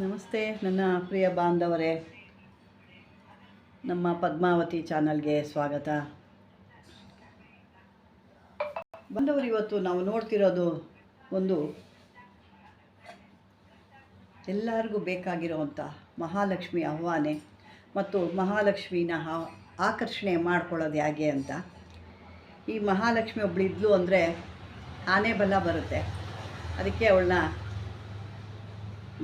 ನಮಸ್ತೆ, ನನ್ನ ಪ್ರಿಯ ಬಾಂಧವರೇ. ನಮ್ಮ ಪದ್ಮಾವತಿ ಚಾನಲ್ಗೆ ಸ್ವಾಗತ. ಬಂದವರು ಇವತ್ತು ನಾವು ನೋಡ್ತಿರೋದು ಒಂದು ಎಲ್ಲರಿಗೂ ಬೇಕಾಗಿರುವಂಥ ಮಹಾಲಕ್ಷ್ಮಿ ಆಹ್ವಾನೆ ಮತ್ತು ಮಹಾಲಕ್ಷ್ಮಿನ ಆಕರ್ಷಣೆ ಮಾಡ್ಕೊಳ್ಳೋದು ಹೇಗೆ ಅಂತ. ಈ ಮಹಾಲಕ್ಷ್ಮಿ ಒಬ್ಳು ಇದ್ಲು ಅಂದರೆ ಆನೆ ಬಲ ಬರುತ್ತೆ. ಅದಕ್ಕೆ ಅವಳನ್ನ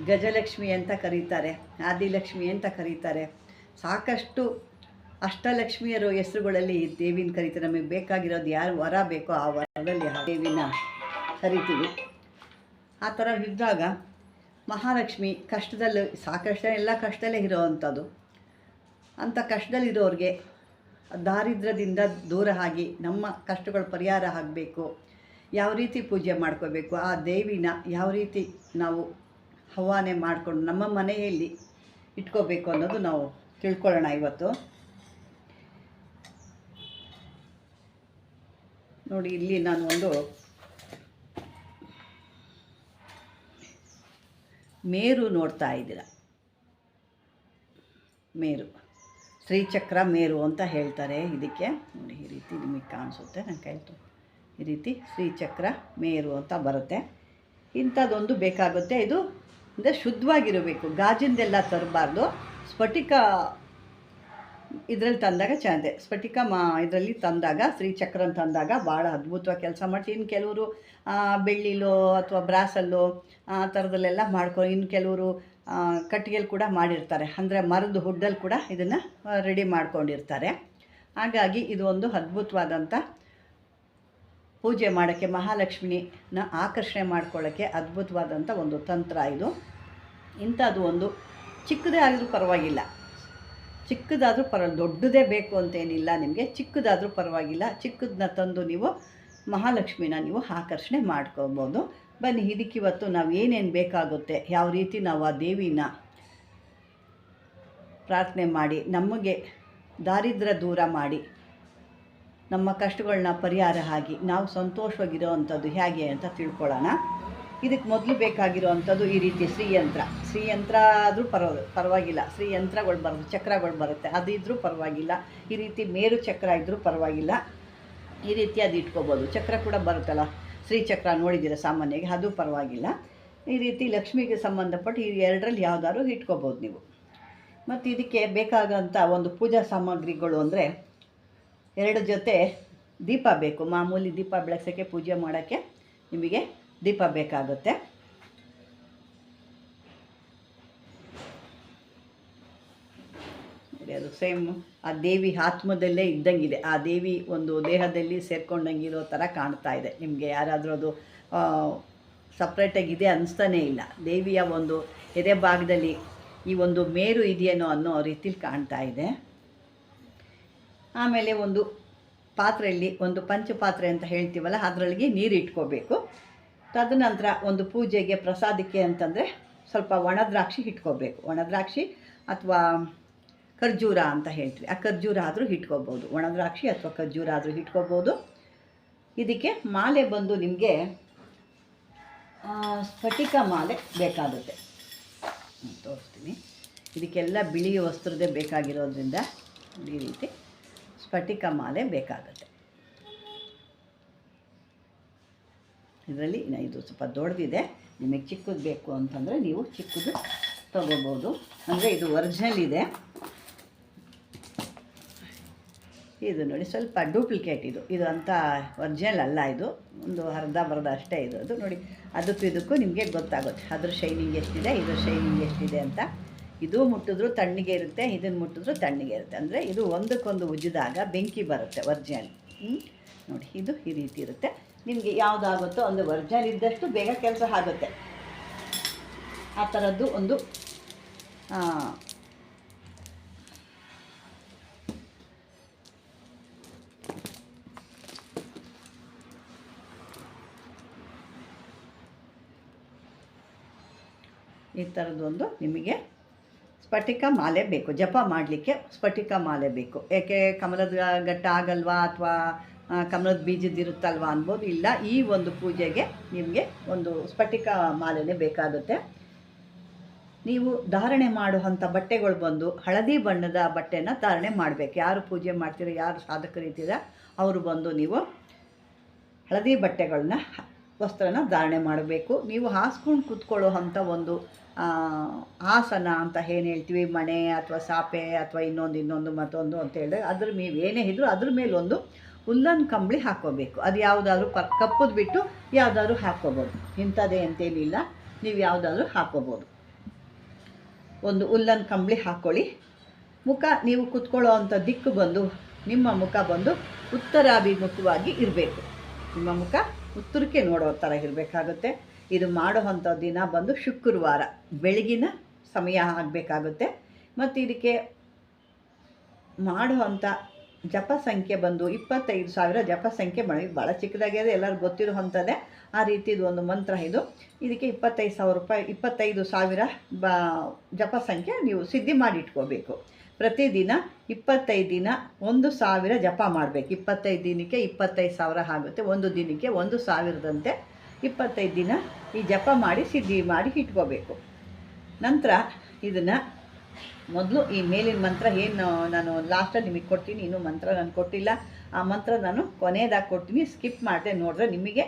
ಗಜಲಕ್ಷ್ಮಿ ಅಂತ ಕರೀತಾರೆ, ಆದಿಲಕ್ಷ್ಮಿ ಅಂತ ಕರೀತಾರೆ. ಸಾಕಷ್ಟು ಅಷ್ಟಲಕ್ಷ್ಮಿಯರು ಹೆಸರುಗಳಲ್ಲಿ ದೇವಿನ ಕರೀತಾರೆ. ನಮಗೆ ಬೇಕಾಗಿರೋದು ಯಾರು ವರ ಬೇಕೋ ಆ ವರದಲ್ಲಿ ಆ ದೇವಿನ ಕರಿತೀವಿ. ಆ ಥರ ಇದ್ದಾಗ ಮಹಾಲಕ್ಷ್ಮಿ ಕಷ್ಟದಲ್ಲಿ, ಸಾಕಷ್ಟ ಎಲ್ಲ ಕಷ್ಟದಲ್ಲೇ ಇರೋವಂಥದ್ದು. ಅಂಥ ಕಷ್ಟದಲ್ಲಿರೋರಿಗೆ ದಾರಿದ್ರ್ಯದಿಂದ ದೂರ ಆಗಿ ನಮ್ಮ ಕಷ್ಟಗಳ ಪರಿಹಾರ ಆಗಬೇಕು. ಯಾವ ರೀತಿ ಪೂಜೆ ಮಾಡ್ಕೋಬೇಕು? ಆ ದೇವಿನ ಯಾವ ರೀತಿ ನಾವು ಆಹ್ವಾನೆ ಮಾಡಿಕೊಂಡು ನಮ್ಮ ಮನೆಯಲ್ಲಿ ಇಟ್ಕೋಬೇಕು ಅನ್ನೋದು ನಾವು ತಿಳ್ಕೊಳ್ಳೋಣ ಇವತ್ತು. ನೋಡಿ, ಇಲ್ಲಿ ನಾನು ಒಂದು ಮೇರು ನೋಡ್ತಾ ಇದ್ದೀರ. ಮೇರು. ಶ್ರೀಚಕ್ರ ಮೇರು ಅಂತ ಹೇಳ್ತಾರೆ ಇದಕ್ಕೆ. ನೋಡಿ, ಈ ರೀತಿ ನಿಮಗೆ ಕಾಣಿಸುತ್ತೆ. ನನ್ನ ಕೈ ತು- ಈ ರೀತಿ ಶ್ರೀಚಕ್ರ ಮೇರು ಅಂತ ಬರುತ್ತೆ. ಇಂಥದ್ದೊಂದು ಬೇಕಾಗುತ್ತೆ. ಇದು ಅಂದರೆ ಶುದ್ಧವಾಗಿರಬೇಕು. ಗಾಜಿಂದೆಲ್ಲ ತರಬಾರ್ದು. ಸ್ಫಟಿಕ ಇದರಲ್ಲಿ ತಂದಾಗ ಚೆನ್ನಾಗಿದೆ. ಸ್ಫಟಿಕ ಮಾ ಇದರಲ್ಲಿ ತಂದಾಗ, ಶ್ರೀಚಕ್ರನ್ ತಂದಾಗ ಭಾಳ ಅದ್ಭುತವಾಗಿ ಕೆಲಸ ಮಾಡ್ತೀವಿ ಇನ್ನು ಕೆಲವರು ಬೆಳ್ಳಿಲೋ ಅಥವಾ ಬ್ರಾಸಲ್ಲೋ, ಆ ಥರದಲ್ಲೆಲ್ಲ ಮಾಡ್ಕೊ, ಇನ್ನು ಕೆಲವರು ಕಟ್ಟಿಗೆಲಿ ಕೂಡ ಮಾಡಿರ್ತಾರೆ. ಅಂದರೆ ಮರದ ಹುಡ್ಡಲ್ಲಿ ಕೂಡ ಇದನ್ನು ರೆಡಿ ಮಾಡ್ಕೊಂಡಿರ್ತಾರೆ. ಹಾಗಾಗಿ ಇದು ಒಂದು ಅದ್ಭುತವಾದಂಥ ಪೂಜೆ ಮಾಡೋಕ್ಕೆ, ಮಹಾಲಕ್ಷ್ಮಿನ ಆಕರ್ಷಣೆ ಮಾಡ್ಕೊಳ್ಳೋಕ್ಕೆ ಅದ್ಭುತವಾದಂಥ ಒಂದು ತಂತ್ರ ಇದು. ಇಂಥದ್ದು ಒಂದು ಚಿಕ್ಕದೇ ಆದರೂ ಪರವಾಗಿಲ್ಲ. ಚಿಕ್ಕದಾದರೂ ಪರ ದೊಡ್ಡದೇ ಬೇಕು ಅಂತೇನಿಲ್ಲ ನಿಮಗೆ, ಚಿಕ್ಕದಾದರೂ ಪರವಾಗಿಲ್ಲ ಚಿಕ್ಕದನ್ನ ತಂದು ನೀವು ಮಹಾಲಕ್ಷ್ಮಿನ ನೀವು ಆಕರ್ಷಣೆ ಮಾಡ್ಕೋಬೋದು. ಬನ್ನಿ ಇದಕ್ಕಿವತ್ತು ನಾವು ಏನೇನು ಬೇಕಾಗುತ್ತೆ, ಯಾವ ರೀತಿ ನಾವು ಆ ದೇವಿನ ಪ್ರಾರ್ಥನೆ ಮಾಡಿ, ನಮಗೆ ದಾರಿದ್ರ್ಯ ದೂರ ಮಾಡಿ ನಮ್ಮ ಕಷ್ಟಗಳನ್ನ ಪರಿಹಾರ ಆಗಿ ನಾವು ಸಂತೋಷವಾಗಿರೋ ಅಂಥದ್ದು ಹೇಗೆ ಅಂತ ತಿಳ್ಕೊಳ್ಳೋಣ. ಇದಕ್ಕೆ ಮೊದಲು ಬೇಕಾಗಿರೋ ಅಂಥದ್ದು ಈ ರೀತಿ ಶ್ರೀಯಂತ್ರ. ಶ್ರೀಯಂತ್ರ ಆದರೂ ಪರವ, ಪರವಾಗಿಲ್ಲ. ಶ್ರೀಯಂತ್ರಗಳು ಬರುತ್ತೆ ಚಕ್ರಗಳು ಬರುತ್ತೆ. ಅದು ಇದ್ದರೂ ಪರವಾಗಿಲ್ಲ. ಈ ರೀತಿ ಮೇರು ಚಕ್ರ ಇದ್ದರೂ ಪರವಾಗಿಲ್ಲ. ಈ ರೀತಿ ಅದು ಇಟ್ಕೋಬೋದು. ಚಕ್ರ ಕೂಡ ಬರುತ್ತಲ್ಲ. ಶ್ರೀಚಕ್ರ ನೋಡಿದ್ದೀರ ಸಾಮಾನ್ಯವಾಗಿ? ಅದು ಪರವಾಗಿಲ್ಲ. ಈ ರೀತಿ ಲಕ್ಷ್ಮಿಗೆ ಸಂಬಂಧಪಟ್ಟು ಈ ಎರಡರಲ್ಲಿ ಯಾವ್ದಾದ್ರು ಇಟ್ಕೋಬೋದು ನೀವು. ಮತ್ತು ಇದಕ್ಕೆ ಬೇಕಾಗಂಥ ಒಂದು ಪೂಜಾ ಸಾಮಗ್ರಿಗಳು ಅಂದರೆ ಎರಡು ಜೊತೆ ದೀಪ ಬೇಕು. ಮಾಮೂಲಿ ದೀಪ ಬೆಳಗ್ಸೋಕ್ಕೆ ಪೂಜೆ ಮಾಡೋಕ್ಕೆ ನಿಮಗೆ ದೀಪ ಬೇಕಾಗುತ್ತೆ. ಅದು ಸೇಮ್ ಆ ದೇವಿ ಆತ್ಮದಲ್ಲೇ ಇದ್ದಂಗಿದೆ. ಆ ದೇವಿ ಒಂದು ದೇಹದಲ್ಲಿ ಸೇರ್ಕೊಂಡಂಗಿರೋ ಥರ ಕಾಣ್ತಾ ಇದೆ. ನಿಮಗೆ ಯಾರಾದರೂ ಅದು ಸಪ್ರೇಟಾಗಿ ಇದೆ ಅನಿಸ್ತಾನೇ ಇಲ್ಲ. ದೇವಿಯ ಒಂದು ಎದೆ ಭಾಗದಲ್ಲಿ ಈ ಒಂದು ಮೇರು ಇದೆಯೇನೋ ಅನ್ನೋ ರೀತಿಲಿ ಕಾಣ್ತಾ ಇದೆ. ಆಮೇಲೆ ಒಂದು ಪಾತ್ರೆಯಲ್ಲಿ ಒಂದು ಪಂಚಪಾತ್ರೆ ಅಂತ ಹೇಳ್ತೀವಲ್ಲ, ಅದರೊಳಗೆ ನೀರು ಇಟ್ಕೋಬೇಕು. ತದನಂತರ ಒಂದು ಪೂಜೆಗೆ ಪ್ರಸಾದಕ್ಕೆ ಅಂತಂದರೆ ಸ್ವಲ್ಪ ಒಣದ್ರಾಕ್ಷಿ ಇಟ್ಕೋಬೇಕು. ಒಣದ್ರಾಕ್ಷಿ ಅಥವಾ ಖರ್ಜೂರ ಅಂತ ಹೇಳ್ತೀವಿ. ಆ ಖರ್ಜೂರ ಆದರೂ ಇಟ್ಕೋಬೋದು. ಒಣ ದ್ರಾಕ್ಷಿ ಅಥವಾ ಖರ್ಜೂರ ಆದರೂ ಇಟ್ಕೋಬೋದು. ಇದಕ್ಕೆ ಮಾಲೆ ಬಂದು ನಿಮಗೆ ಸ್ಫಟಿಕ ಮಾಲೆ ಬೇಕಾಗುತ್ತೆ. ತೋರಿಸ್ತೀನಿ. ಇದಕ್ಕೆಲ್ಲ ಬಿಳಿ ವಸ್ತ್ರದೇ ಬೇಕಾಗಿರೋದ್ರಿಂದ ಈ ರೀತಿ ಸ್ಫಟಿಕ ಮಾಲೆ ಬೇಕಾಗುತ್ತೆ. ಇದರಲ್ಲಿ ಇದು ಸ್ವಲ್ಪ ದೊಡ್ಡದಿದೆ. ನಿಮಗೆ ಚಿಕ್ಕದು ಬೇಕು ಅಂತಂದರೆ ನೀವು ಚಿಕ್ಕದು ತಗೋಬೋದು. ಅಂದರೆ ಇದು ಒರಿಜಿನಲ್ ಇದೆ. ಇದು ನೋಡಿ ಸ್ವಲ್ಪ ಡೂಪ್ಲಿಕೇಟ್ ಇದು. ಇದು ಅಂತ ಒರಿಜಿನಲ್ ಅಲ್ಲ ಇದು. ಒಂದು ಅರ್ಧ ಬರ್ಧ ಅಷ್ಟೇ ಇದು. ಅದು ನೋಡಿ, ಅದಕ್ಕೂ ಇದಕ್ಕೂ ನಿಮಗೆ ಗೊತ್ತಾಗುತ್ತೆ. ಅದ್ರ ಶೈನಿಂಗ್ ಎಷ್ಟಿದೆ, ಇದ್ರ ಶೈನಿಂಗ್ ಎಷ್ಟಿದೆ ಅಂತ. ಇದು ಮುಟ್ಟಿದ್ರು ತಣ್ಣಗೆ ಇರುತ್ತೆ ಇದನ್ನು ಮುಟ್ಟಿದ್ರು ತಣ್ಣಗೆ ಇರುತ್ತೆ. ಅಂದರೆ ಇದು ಒಂದಕ್ಕೊಂದು ಉಜ್ಜಿದಾಗ ಬೆಂಕಿ ಬರುತ್ತೆ ವರ್ಜಾಲಿ ನೋಡಿ, ಇದು ಈ ರೀತಿ ಇರುತ್ತೆ. ನಿಮಗೆ ಯಾವುದಾಗುತ್ತೋ ಒಂದು ಒರಿಜಿನಲ್ ಇದ್ದಷ್ಟು ಬೇಗ ಕೆಲಸ ಆಗುತ್ತೆ. ಆ ಥರದ್ದು ಒಂದು ಈ ಥರದ್ದೊಂದು ನಿಮಗೆ ಸ್ಫಟಿಕ ಮಾಲೆ ಬೇಕು, ಜಪ ಮಾಡಲಿಕ್ಕೆ ಸ್ಫಟಿಕ ಮಾಲೆ ಬೇಕು. ಏಕೆ ಕಮಲದ ಗಟ್ಟ ಆಗಲ್ವಾ ಅಥವಾ ಕಮಲದ ಬೀಜದಿರುತ್ತಲ್ವಾ ಅನ್ಬೋದು ಇಲ್ಲ, ಈ ಒಂದು ಪೂಜೆಗೆ ನಿಮಗೆ ಒಂದು ಸ್ಫಟಿಕ ಮಾಲೆನೇ ಬೇಕಾಗುತ್ತೆ. ನೀವು ಧಾರಣೆ ಮಾಡುವಂಥ ಬಟ್ಟೆಗಳು ಬಂದು ಹಳದಿ ಬಣ್ಣದ ಬಟ್ಟೆನ ಧಾರಣೆ ಮಾಡಬೇಕು. ಯಾರು ಪೂಜೆ ಮಾಡ್ತೀರೋ, ಯಾರು ಸಾಧಕರಿದ್ದೀರ ಅವರು ಬಂದು ನೀವು ಹಳದಿ ಬಟ್ಟೆಗಳನ್ನ, ವಸ್ತ್ರನ ಧಾರಣೆ ಮಾಡಬೇಕು. ನೀವು ಹಾಸ್ಕೊಂಡು ಕೂತ್ಕೊಳ್ಳೋ ಅಂಥ ಒಂದು ಆಸನ ಅಂತ ಏನು ಹೇಳ್ತೀವಿ? ಮಣೆ ಅಥವಾ ಸಾಪೆ ಅಥವಾ ಇನ್ನೊಂದು ಇನ್ನೊಂದು ಮತ್ತೊಂದು ಅಂತ ಹೇಳಿದ್ರೆ ಅದ್ರ ನೀವು ಏನೇ ಇದ್ದರೂ ಅದ್ರ ಮೇಲೊಂದು ಉಲ್ಲನ್ ಕಂಬಳಿ ಹಾಕ್ಕೋಬೇಕು ಅದು ಯಾವುದಾದ್ರೂ ಪ, ಕಪ್ಪದು ಬಿಟ್ಟು ಯಾವುದಾದ್ರೂ ಹಾಕ್ಕೋಬೋದು ಇಂಥದ್ದೇ ಅಂತೇನಿಲ್ಲ ನೀವು ಯಾವುದಾದ್ರೂ ಹಾಕ್ಕೋಬೋದು ಒಂದು ಉಲ್ಲನ್ ಕಂಬಳಿ ಹಾಕ್ಕೊಳ್ಳಿ ಮುಖ, ನೀವು ಕುತ್ಕೊಳ್ಳೋ ಅಂಥ ದಿಕ್ಕು ಬಂದು, ನಿಮ್ಮ ಮುಖ ಬಂದು ಉತ್ತರಾಭಿಮುಖವಾಗಿ ಇರಬೇಕು. ನಿಮ್ಮ ಮುಖ ಉತ್ತರಕ್ಕೆ ನೋಡೋ ಥರ ಇರಬೇಕಾಗುತ್ತೆ. ಇದು ಮಾಡುವಂಥ ದಿನ ಬಂದು ಶುಕ್ರವಾರ. ಬೆಳಗಿನ ಸಮಯ ಆಗಬೇಕಾಗುತ್ತೆ. ಮತ್ತು ಇದಕ್ಕೆ ಮಾಡುವಂಥ ಜಪ ಸಂಖ್ಯೆ ಬಂದು ಇಪ್ಪತ್ತೈದು ಸಾವಿರ ಜಪ ಸಂಖ್ಯೆ ಮಾಡಿ. ಭಾಳ ಚಿಕ್ಕದಾಗಿದೆ ಎಲ್ಲರಿಗೂ ಗೊತ್ತಿರುವಂಥದ್ದೇ ಆ ರೀತಿದು ಒಂದು ಮಂತ್ರ ಇದು. ಇದಕ್ಕೆ ಇಪ್ಪತ್ತೈದು ಸಾವಿರ ರೂಪಾಯಿ, ಇಪ್ಪತ್ತೈದು ಸಾವಿರ ಬ ಜಪ ಸಂಖ್ಯೆ ನೀವು ಸಿದ್ಧಿ ಮಾಡಿ ಇಟ್ಕೋಬೇಕು ಪ್ರತಿದಿನ ಇಪ್ಪತ್ತೈದು ದಿನ ಒಂದು ಸಾವಿರ ಜಪ ಮಾಡಬೇಕು. ಇಪ್ಪತ್ತೈದು ದಿನಕ್ಕೆ ಇಪ್ಪತ್ತೈದು ಸಾವಿರ ಆಗುತ್ತೆ. ಒಂದು ದಿನಕ್ಕೆ ಒಂದು ಸಾವಿರದಂತೆ ಇಪ್ಪತ್ತೈದು ದಿನ ಈ ಜಪ ಮಾಡಿ ಸಿದ್ಧಿ ಮಾಡಿ ಇಟ್ಕೋಬೇಕು. ನಂತರ ಇದನ್ನು ಮೊದಲು ಈ ಮೇಲಿನ ಮಂತ್ರ ಏನು ನಾನು ಲಾಸ್ಟಲ್ಲಿ ನಿಮಗೆ ಕೊಡ್ತೀನಿ, ಇನ್ನೂ ಮಂತ್ರ ನಾನು ಕೊಟ್ಟಿಲ್ಲ. ಆ ಮಂತ್ರ ನಾನು ಕೊನೆಯದಾಗಿ ಕೊಡ್ತೀನಿ ಸ್ಕಿಪ್ ಮಾಡಿದೆ. ನೋಡಿದ್ರೆ ನಿಮಗೆ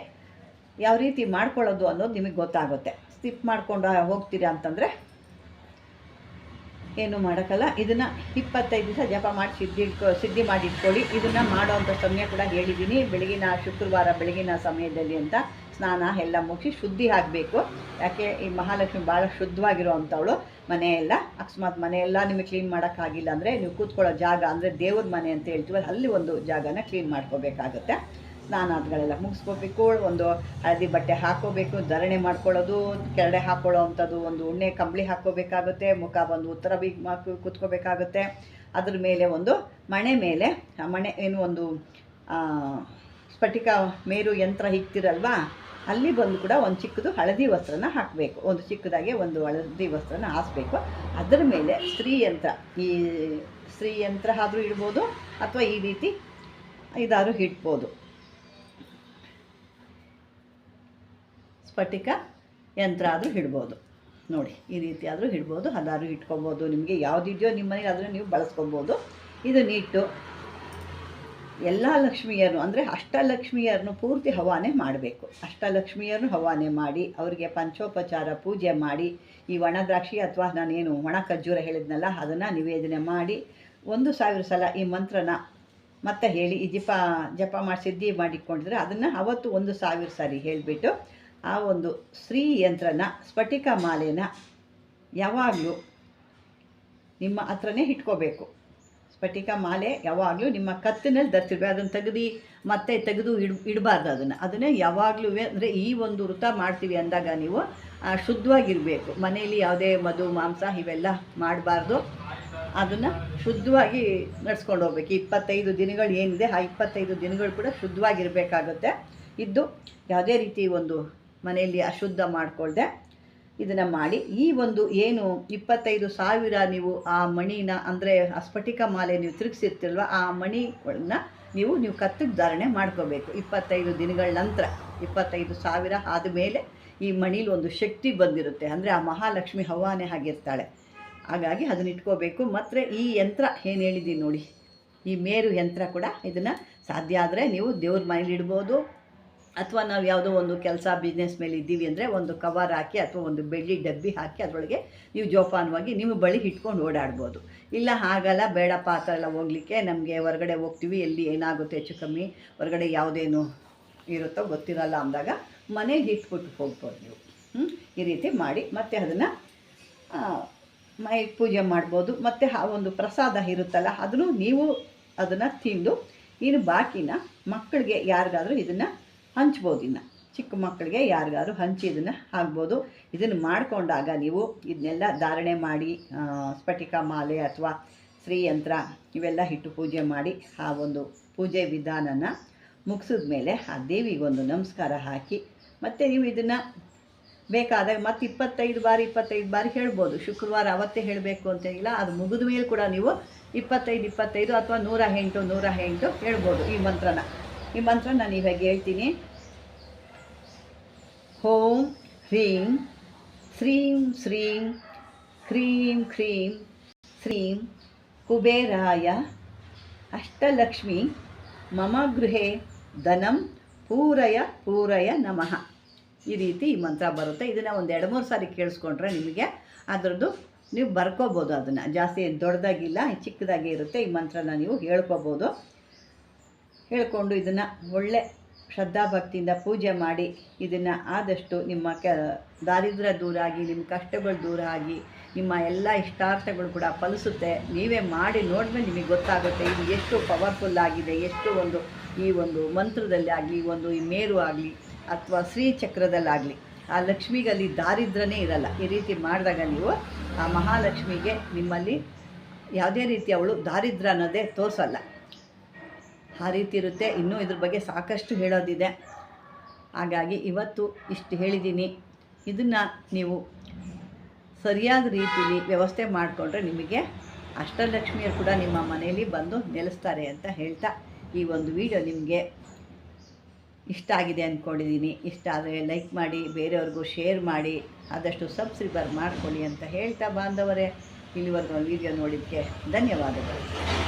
ಯಾವ ರೀತಿ ಮಾಡ್ಕೊಳ್ಳೋದು ಅನ್ನೋದು ನಿಮಗೆ ಗೊತ್ತಾಗುತ್ತೆ. ಸ್ಕಿಪ್ ಮಾಡ್ಕೊಂಡು ಹೋಗ್ತೀರಾ ಅಂತಂದರೆ ಏನು ಮಾಡೋಕ್ಕಲ್ಲ. ಇದನ್ನು ಇಪ್ಪತ್ತೈದು ದಿವಸ ಜಪ ಮಾಡಿ ಸಿದ್ಧಿ ಸಿದ್ಧಿ ಮಾಡಿ ಇಟ್ಕೊಳ್ಳಿ. ಇದನ್ನು ಮಾಡೋವಂಥ ಸಮಯ ಕೂಡ ಹೇಳಿದ್ದೀನಿ ಬೆಳಗಿನ ಶುಕ್ರವಾರ ಬೆಳಗಿನ ಸಮಯದಲ್ಲಿ ಅಂತ ಸ್ನಾನ ಎಲ್ಲ ಮುಗಿಸಿ ಶುದ್ಧಿ ಆಗಬೇಕು. ಯಾಕೆ ಈ ಮಹಾಲಕ್ಷ್ಮಿ ಭಾಳ ಶುದ್ಧವಾಗಿರೋ ಅಂಥವಳು ಮನೆಯೆಲ್ಲ ಅಕಸ್ಮಾತ್ ಮನೆಯೆಲ್ಲ ನಿಮಗೆ ಕ್ಲೀನ್ ಮಾಡೋಕ್ಕಾಗಿಲ್ಲ ಅಂದರೆ ನೀವು ಕೂತ್ಕೊಳ್ಳೋ ಜಾಗ ಅಂದರೆ ದೇವ್ರ ಮನೆ ಅಂತ ಹೇಳ್ತೀವಲ್ಲ, ಅಲ್ಲಿ ಒಂದು ಜಾಗನ ಕ್ಲೀನ್ ಮಾಡ್ಕೋಬೇಕಾಗುತ್ತೆ. ಸ್ನಾನಾದಗಳೆಲ್ಲ ಮುಗಿಸ್ಕೋಬೇಕು. ಒಂದು ಹಳದಿ ಬಟ್ಟೆ ಹಾಕೋಬೇಕು ಧರಣೆ ಮಾಡ್ಕೊಳ್ಳೋದು, ಕೆರಡೆ ಹಾಕ್ಕೊಳ್ಳೋ ಅಂಥದ್ದು ಒಂದು ಉಣ್ಣೆ ಕಂಬಳಿ ಹಾಕ್ಕೋಬೇಕಾಗುತ್ತೆ, ಮುಖ ಬಂದು ಉತ್ತರ ಬಿ ಕೂತ್ಕೋಬೇಕಾಗುತ್ತೆ. ಅದ್ರ ಮೇಲೆ ಒಂದು ಮಣೆ ಮೇಲೆ, ಆ ಮಣೆ ಏನು ಒಂದು ಸ್ಫಟಿಕ ಮೇರು ಯಂತ್ರ ಇಕ್ತಿರಲ್ವಾ? ಅಲ್ಲಿ ಬಂದು ಕೂಡ ಒಂದು ಚಿಕ್ಕದು ಹಳದಿ ವಸ್ತ್ರನ ಹಾಕಬೇಕು. ಒಂದು ಚಿಕ್ಕದಾಗೆ ಒಂದು ಹಳದಿ ವಸ್ತ್ರನ ಹಾಸ್ಬೇಕು. ಅದರ ಮೇಲೆ ಸ್ತ್ರೀ ಯಂತ್ರ. ಈ ಸ್ತ್ರೀ ಯಂತ್ರ ಆದರೂ ಇಡ್ಬೋದು ಅಥವಾ ಈ ರೀತಿ ಇದಾದ್ರೂ ಇಡ್ಬೋದು. ಸ್ಫಟಿಕ ಯಂತ್ರ ಆದರೂ ಇಡ್ಬೋದು. ನೋಡಿ, ಈ ರೀತಿ ಆದರೂ ಇಡ್ಬೋದು. ಅದಾದ್ರೂ ಇಟ್ಕೊಬೋದು. ನಿಮಗೆ ಯಾವುದಿದೆಯೋ ನಿಮ್ಮ ಮನೆಗೆ ನೀವು ಬಳಸ್ಕೊಬೋದು. ಇದನ್ನಿಟ್ಟು ಎಲ್ಲ ಲಕ್ಷ್ಮಿಯರನ್ನು ಅಂದರೆ ಅಷ್ಟಲಕ್ಷ್ಮಿಯರನ್ನು ಪೂರ್ತಿ ಹವಾನೆ ಮಾಡಬೇಕು. ಅಷ್ಟಲಕ್ಷ್ಮಿಯರನ್ನು ಹವಾನೆ ಮಾಡಿ, ಅವರಿಗೆ ಪಂಚೋಪಚಾರ, ಪೂಜೆ ಮಾಡಿ, ಈ ಒಣ ದ್ರಾಕ್ಷಿ ಅಥವಾ ನಾನೇನು ಒಣ ಖರ್ಜೂರ ಹೇಳಿದ್ನಲ್ಲ, ಅದನ್ನು ನಿವೇದನೆ ಮಾಡಿ, ಒಂದು ಸಾವಿರ ಸಲ ಈ ಮಂತ್ರನ ಮತ್ತೆ ಹೇಳಿ, ಈ ಜಪ ಜಪ ಮಾಡಿ, ಸಿದ್ಧಿ ಮಾಡಿಕೊಂಡಿದ್ರೆ ಅದನ್ನು ಅವತ್ತು ಒಂದು ಸಾವಿರ ಸಾರಿ ಹೇಳಿಬಿಟ್ಟು ಆ ಒಂದು ಸ್ತ್ರೀ ಯಂತ್ರನ, ಸ್ಫಟಿಕ ಮಾಲೆನ ಯಾವಾಗಲೂ ನಿಮ್ಮ ಹತ್ರನೇ ಇಟ್ಕೋಬೇಕು. ಸ್ಫಟಿಕ ಮಾಲೆ ಯಾವಾಗಲೂ ನಿಮ್ಮ ಕತ್ತಿನಲ್ಲಿ ಧರಿಸಿರ್ಬೇಕು ಅದನ್ನು ತೆಗೆದು ಮತ್ತೆ ತೆಗೆದು ಇಡ್, ಇಡಬಾರ್ದು ಅದನ್ನು. ಅದನ್ನೇ ಯಾವಾಗಲೂ ಅಂದರೆ ಈ ಒಂದು ವೃತ ಮಾಡ್ತೀವಿ ಅಂದಾಗ ನೀವು ಶುದ್ಧವಾಗಿರಬೇಕು. ಮನೆಯಲ್ಲಿ ಯಾವುದೇ ಮಧು, ಮಾಂಸ ಇವೆಲ್ಲ ಮಾಡಬಾರ್ದು. ಅದನ್ನು ಶುದ್ಧವಾಗಿ ನಡ್ಸ್ಕೊಂಡು ಹೋಗ್ಬೇಕು. ಇಪ್ಪತ್ತೈದು ದಿನಗಳು ಏನಿದೆ, ಆ ಇಪ್ಪತ್ತೈದು ದಿನಗಳು ಕೂಡ ಶುದ್ಧವಾಗಿರಬೇಕಾಗುತ್ತೆ. ಇದ್ದು ಯಾವುದೇ ರೀತಿ ಒಂದು ಮನೆಯಲ್ಲಿ ಅಶುದ್ಧ ಮಾಡಿಕೊಳ್ದೆ ಇದನ್ನು ಮಾಡಿ, ಈ ಒಂದು ಏನು ಇಪ್ಪತ್ತೈದು ಸಾವಿರ ನೀವು ಆ ಮಣಿನ ಅಂದರೆ ಆ ಸ್ಫಟಿಕ ಮಾಲೆ ನೀವು ತಿರುಗಿಸಿರ್ತಿಲ್ವ ಆ ಮಣಿಗಳನ್ನ ನೀವು ನೀವು ಕತ್ತಿಗೆ ಧಾರಣೆ ಮಾಡ್ಕೋಬೇಕು. ಇಪ್ಪತ್ತೈದು ದಿನಗಳ ನಂತರ, ಇಪ್ಪತ್ತೈದು ಸಾವಿರ ಆದಮೇಲೆ ಈ ಮಣಿಲಿ ಒಂದು ಶಕ್ತಿ ಬಂದಿರುತ್ತೆ. ಅಂದರೆ ಆ ಮಹಾಲಕ್ಷ್ಮಿ ಹವಾನೆ ಆಗಿರ್ತಾಳೆ ಹಾಗಾಗಿ ಅದನ್ನ ಇಟ್ಕೋಬೇಕು. ಮತ್ತು ಈ ಯಂತ್ರ ಏನು ಹೇಳಿದ್ದೀನಿ ನೋಡಿ. ಈ ಮೇರು ಯಂತ್ರ ಕೂಡ ಇದನ್ನು ಸಾಧ್ಯ ಆದರೆ ನೀವು ದೇವ್ರ ಮನೇಲಿ ಇಡ್ಬೋದು ಅಥವಾ ನಾವು ಯಾವುದೋ ಒಂದು ಕೆಲಸ ಬಿಸ್ನೆಸ್ ಮೇಲೆ ಇದ್ದೀವಿ ಅಂದರೆ ಒಂದು ಕವರ್ ಹಾಕಿ ಅಥವಾ ಒಂದು ಬೆಳ್ಳಿ ಡಬ್ಬಿ ಹಾಕಿ ಅದರೊಳಗೆ ನೀವು ಜೋಪಾನವಾಗಿ ನಿಮ್ಮ ಬಳಿ ಇಟ್ಕೊಂಡು ಓಡಾಡ್ಬೋದು. ಇಲ್ಲ ಹಾಗಲ್ಲ, ಬೇಡಪ್ಪ ಆ ಥರ ಎಲ್ಲ ಹೋಗ್ಲಿಕ್ಕೆ ನಮಗೆ ಹೊರಗಡೆ ಹೋಗ್ತೀವಿ, ಎಲ್ಲಿ ಏನಾಗುತ್ತೆ ಹೆಚ್ಚು ಕಮ್ಮಿ, ಹೊರಗಡೆ ಯಾವುದೇನು ಇರುತ್ತೋ ಗೊತ್ತಿರಲ್ಲ ಅಂದಾಗ ಮನೆಗೆ ಇಟ್ಬಿಟ್ಟು ಹೋಗ್ಬೋದು ನೀವು. ಈ ರೀತಿ ಮಾಡಿ ಮತ್ತು ಅದನ್ನು ಮೈ ಪೂಜೆ ಮಾಡ್ಬೋದು. ಮತ್ತು ಆ ಒಂದು ಪ್ರಸಾದ ಇರುತ್ತಲ್ಲ, ಅದನ್ನು ನೀವು ಅದನ್ನು ತಿಂದು ಇನ್ನು ಬಾಕಿನ ಮಕ್ಕಳಿಗೆ ಯಾರಿಗಾದರೂ ಇದನ್ನು ಹಂಚ್ಬೋದು ಇನ್ನು ಚಿಕ್ಕ ಮಕ್ಕಳಿಗೆ ಯಾರಿಗಾದ್ರೂ ಹಂಚಿ ಇದನ್ನು ಆಗ್ಬೋದು ಇದನ್ನು ಮಾಡಿಕೊಂಡಾಗ ನೀವು ಇದನ್ನೆಲ್ಲ ಧಾರಣೆ ಮಾಡಿ ಸ್ಫಟಿಕ ಮಾಲೆ ಅಥವಾ ಶ್ರೀಯಂತ್ರ ಇವೆಲ್ಲ ಹಿಟ್ಟು ಪೂಜೆ ಮಾಡಿ ಆ ಒಂದು ಪೂಜೆ ವಿಧಾನನ ಮುಗಿಸಿದ ಮೇಲೆ ಆ ದೇವಿಗೊಂದು ನಮಸ್ಕಾರ ಹಾಕಿ ಮತ್ತು ನೀವು ಇದನ್ನು ಬೇಕಾದಾಗ ಮತ್ತೆ ಇಪ್ಪತ್ತೈದು ಬಾರಿ ಇಪ್ಪತ್ತೈದು ಬಾರಿ ಹೇಳ್ಬೋದು. ಶುಕ್ರವಾರ ಅವತ್ತೇ ಹೇಳಬೇಕು ಅಂತೇನಿಲ್ಲ ಅದು ಮುಗಿದ ಮೇಲೆ ಕೂಡ ನೀವು ಇಪ್ಪತ್ತೈದು ಇಪ್ಪತ್ತೈದು ಅಥವಾ ನೂರ ಎಂಟು ನೂರ ಎಂಟು ಹೇಳ್ಬೋದು ಈ ಮಂತ್ರನ. ಈ ಮಂತ್ರ ನಾನು ಇವಾಗ ಹೇಳ್ತೀನಿ. ಓಂ ಹ್ರೀಂ, ಶ್ರೀಂ ಶ್ರೀಂ, ಕ್ರೀಂ ಕ್ರೀಂ, ಶ್ರೀಂ ಕುಬೇರಾಯ, ಅಷ್ಟಲಕ್ಷ್ಮಿ, ಮಮ ಗೃಹೆ, ಧನಂ ಪೂರಯ ಪೂರಯ ನಮಃ. ಈ ರೀತಿ ಈ ಮಂತ್ರ ಬರುತ್ತೆ. ಇದನ್ನು ಒಂದು ಎರಡು ಮೂರು ಸಾರಿ ಕೇಳಿಸ್ಕೊಂಡ್ರೆ ನಿಮಗೆ ಅದರದ್ದು ನೀವು ಬರ್ಕೋಬೋದು ಅದನ್ನು. ಜಾಸ್ತಿ ದೊಡ್ಡದಾಗಿಲ್ಲ ಚಿಕ್ಕದಾಗಿ ಇರುತ್ತೆ ಈ ಮಂತ್ರನ ನೀವು ಹೇಳ್ಕೊಬೋದು. ಹೇಳ್ಕೊಂಡು ಇದನ್ನು ಒಳ್ಳೆ ಶ್ರದ್ಧಾಭಕ್ತಿಯಿಂದ ಪೂಜೆ ಮಾಡಿ ಇದನ್ನು ಆದಷ್ಟು ನಿಮ್ಮ ಕ ದಾರಿದ್ರ್ಯ ದೂರ ಆಗಿ, ನಿಮ್ಮ ಕಷ್ಟಗಳು ದೂರ ಆಗಿ, ನಿಮ್ಮ ಎಲ್ಲ ಇಷ್ಟಾರ್ಥಗಳು ಕೂಡ ಫಲಿಸುತ್ತೆ. ನೀವೇ ಮಾಡಿ ನೋಡಿದ್ಮೇಲೆ ನಿಮಗೆ ಗೊತ್ತಾಗುತ್ತೆ ಇದು ಎಷ್ಟು ಪವರ್ಫುಲ್ ಆಗಿದೆ, ಎಷ್ಟು ಒಂದು ಈ ಒಂದು ಮಂತ್ರದಲ್ಲಿ ಆಗಲಿ ಒಂದು ಈ ಮೇರು ಆಗಲಿ ಅಥವಾ ಶ್ರೀಚಕ್ರದಲ್ಲಾಗಲಿ ಆ ಲಕ್ಷ್ಮಿಗಲ್ಲಿ ದಾರಿದ್ರನೇ ಇರಲ್ಲ. ಈ ರೀತಿ ಮಾಡಿದಾಗ ನೀವು ಆ ಮಹಾಲಕ್ಷ್ಮಿಗೆ ನಿಮ್ಮಲ್ಲಿ ಯಾವುದೇ ರೀತಿ ಅವಳು ದಾರಿದ್ರ್ಯ ಅನ್ನೋದೇ ತೋರಿಸಲ್ಲ. ಆ ರೀತಿ ಇರುತ್ತೆ. ಇನ್ನೂ ಇದ್ರ ಬಗ್ಗೆ ಸಾಕಷ್ಟು ಹೇಳೋದಿದೆ. ಹಾಗಾಗಿ ಇವತ್ತು ಇಷ್ಟು ಹೇಳಿದ್ದೀನಿ. ಇದನ್ನು ನೀವು ಸರಿಯಾದ ರೀತಿಯಲ್ಲಿ ವ್ಯವಸ್ಥೆ ಮಾಡಿಕೊಂಡ್ರೆ ನಿಮಗೆ ಅಷ್ಟಲಕ್ಷ್ಮಿಯರು ಕೂಡ ನಿಮ್ಮ ಮನೆಯಲ್ಲಿ ಬಂದು ನೆಲೆಸ್ತಾರೆ ಅಂತ ಹೇಳ್ತಾ ಈ ಒಂದು ವಿಡಿಯೋ ನಿಮಗೆ ಇಷ್ಟ ಆಗಿದೆ ಅಂದ್ಕೊಂಡಿದ್ದೀನಿ ಇಷ್ಟ ಆದರೆ ಲೈಕ್ ಮಾಡಿ, ಬೇರೆಯವ್ರಿಗೂ ಶೇರ್ ಮಾಡಿ, ಆದಷ್ಟು ಸಬ್ಸ್ಕ್ರೈಬರ್ ಮಾಡಿಕೊಳ್ಳಿ ಅಂತ ಹೇಳ್ತಾ ಬಾಂಧವರೇ. ಇಲ್ಲಿವರೆಗೂ ವಿಡಿಯೋ ನೋಡಿದ್ದಕ್ಕೆ ಧನ್ಯವಾದಗಳು.